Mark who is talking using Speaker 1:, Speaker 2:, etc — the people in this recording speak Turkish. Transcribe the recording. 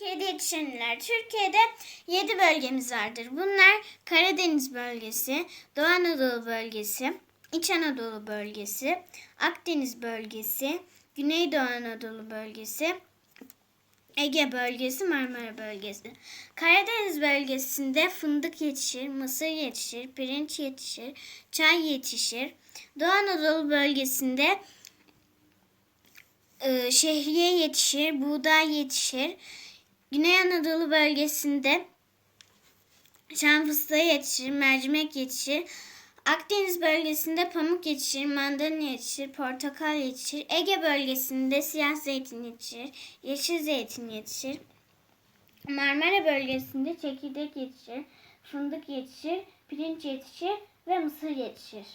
Speaker 1: Türkiye'de yetişenler. Türkiye'de 7 bölgemiz vardır. Bunlar Karadeniz bölgesi, Doğu Anadolu bölgesi, İç Anadolu bölgesi, Akdeniz bölgesi, Güneydoğu Anadolu bölgesi, Ege bölgesi, Marmara bölgesi. Karadeniz bölgesinde fındık yetişir, mısır yetişir, pirinç yetişir, çay yetişir. Doğu Anadolu bölgesinde e, şehriye yetişir, buğday yetişir. Güney Anadolu bölgesinde şan fıstığı yetişir, mercimek yetişir. Akdeniz bölgesinde pamuk yetişir, mandalina yetişir, portakal yetişir. Ege bölgesinde siyah zeytin yetişir, yeşil zeytin yetişir. Marmara bölgesinde çekirdek yetişir, fındık yetişir, pirinç yetişir ve mısır yetişir.